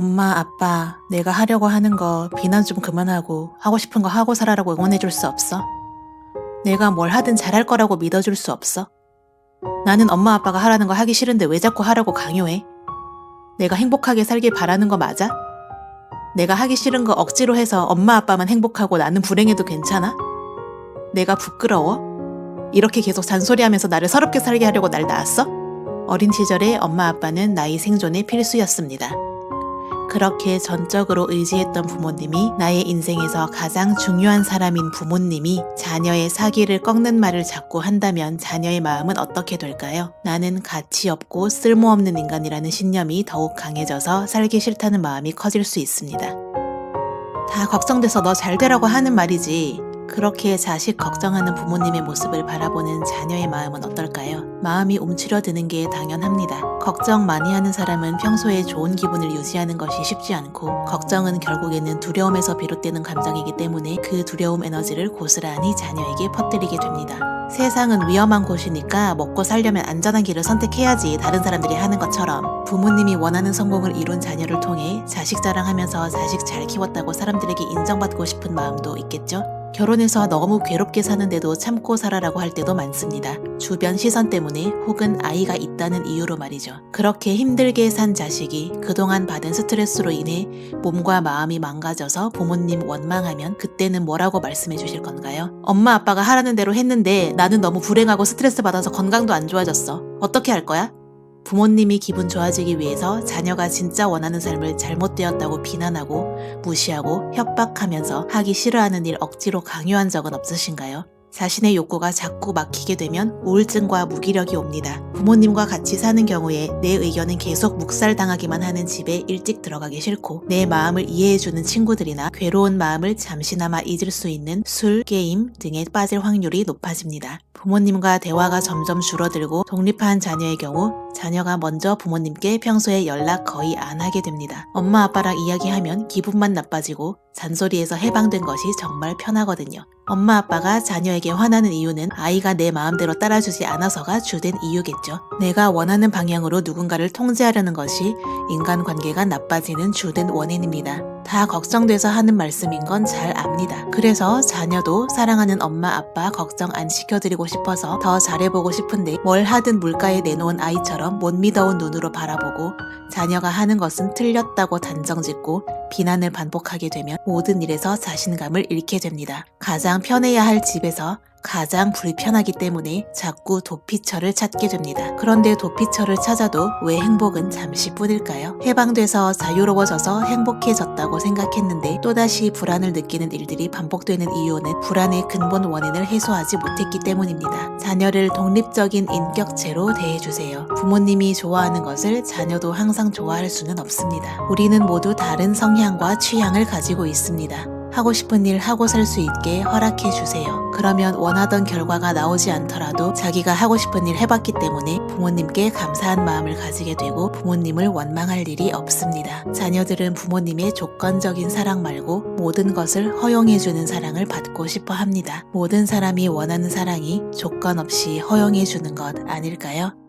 엄마, 아빠, 내가 하려고 하는 거 비난 좀 그만하고 하고 싶은 거 하고 살아라고 응원해줄 수 없어? 내가 뭘 하든 잘할 거라고 믿어줄 수 없어? 나는 엄마, 아빠가 하라는 거 하기 싫은데 왜 자꾸 하라고 강요해? 내가 행복하게 살길 바라는 거 맞아? 내가 하기 싫은 거 억지로 해서 엄마, 아빠만 행복하고 나는 불행해도 괜찮아? 내가 부끄러워? 이렇게 계속 잔소리하면서 나를 서럽게 살게 하려고 날 낳았어? 어린 시절에 엄마, 아빠는 나의 생존의 필수였습니다. 그렇게 전적으로 의지했던 부모님이 나의 인생에서 가장 중요한 사람인 부모님이 자녀의 사기를 꺾는 말을 자꾸 한다면 자녀의 마음은 어떻게 될까요? 나는 가치 없고 쓸모없는 인간이라는 신념이 더욱 강해져서 살기 싫다는 마음이 커질 수 있습니다. 다 걱정돼서 너 잘 되라고 하는 말이지. 그렇게 자식 걱정하는 부모님의 모습을 바라보는 자녀의 마음은 어떨까요? 마음이 움츠려드는 게 당연합니다. 걱정 많이 하는 사람은 평소에 좋은 기분을 유지하는 것이 쉽지 않고, 걱정은 결국에는 두려움에서 비롯되는 감정이기 때문에 그 두려움 에너지를 고스란히 자녀에게 퍼뜨리게 됩니다. 세상은 위험한 곳이니까 먹고 살려면 안전한 길을 선택해야지 다른 사람들이 하는 것처럼 부모님이 원하는 성공을 이룬 자녀를 통해 자식 자랑하면서 자식 잘 키웠다고 사람들에게 인정받고 싶은 마음도 있겠죠? 결혼해서 너무 괴롭게 사는데도 참고 살아라고 할 때도 많습니다. 주변 시선 때문에 혹은 아이가 있다는 이유로 말이죠. 그렇게 힘들게 산 자식이 그동안 받은 스트레스로 인해 몸과 마음이 망가져서 부모님 원망하면 그때는 뭐라고 말씀해 주실 건가요? 엄마 아빠가 하라는 대로 했는데 나는 너무 불행하고 스트레스 받아서 건강도 안 좋아졌어. 어떻게 할 거야? 부모님이 기분 좋아지기 위해서 자녀가 진짜 원하는 삶을 잘못되었다고 비난하고 무시하고 협박하면서 하기 싫어하는 일 억지로 강요한 적은 없으신가요? 자신의 욕구가 자꾸 막히게 되면 우울증과 무기력이 옵니다. 부모님과 같이 사는 경우에 내 의견은 계속 묵살당하기만 하는 집에 일찍 들어가기 싫고 내 마음을 이해해주는 친구들이나 괴로운 마음을 잠시나마 잊을 수 있는 술, 게임 등에 빠질 확률이 높아집니다. 부모님과 대화가 점점 줄어들고 독립한 자녀의 경우 자녀가 먼저 부모님께 평소에 연락 거의 안 하게 됩니다. 엄마 아빠랑 이야기하면 기분만 나빠지고 잔소리에서 해방된 것이 정말 편하거든요. 엄마 아빠가 자녀에게 화나는 이유는 아이가 내 마음대로 따라주지 않아서가 주된 이유겠죠. 내가 원하는 방향으로 누군가를 통제하려는 것이 인간관계가 나빠지는 주된 원인입니다. 다 걱정돼서 하는 말씀인 건 잘 압니다. 그래서 자녀도 사랑하는 엄마 아빠 걱정 안 시켜드리고 싶어서 더 잘해보고 싶은데 뭘 하든 물가에 내놓은 아이처럼 못 믿어온 눈으로 바라보고 자녀가 하는 것은 틀렸다고 단정짓고 비난을 반복하게 되면 모든 일에서 자신감을 잃게 됩니다. 가장 편해야 할 집에서 가장 불편하기 때문에 자꾸 도피처를 찾게 됩니다. 그런데 도피처를 찾아도 왜 행복은 잠시뿐일까요? 해방돼서 자유로워져서 행복해졌다고 생각했는데 또다시 불안을 느끼는 일들이 반복되는 이유는 불안의 근본 원인을 해소하지 못했기 때문입니다. 자녀를 독립적인 인격체로 대해주세요. 부모님이 좋아하는 것을 자녀도 항상 좋아할 수는 없습니다. 우리는 모두 다른 성향과 취향을 가지고 있습니다. 하고 싶은 일 하고 살 수 있게 허락해 주세요. 그러면 원하던 결과가 나오지 않더라도 자기가 하고 싶은 일 해봤기 때문에 부모님께 감사한 마음을 가지게 되고 부모님을 원망할 일이 없습니다. 자녀들은 부모님의 조건적인 사랑 말고 모든 것을 허용해주는 사랑을 받고 싶어 합니다. 모든 사람이 원하는 사랑이 조건 없이 허용해주는 것 아닐까요?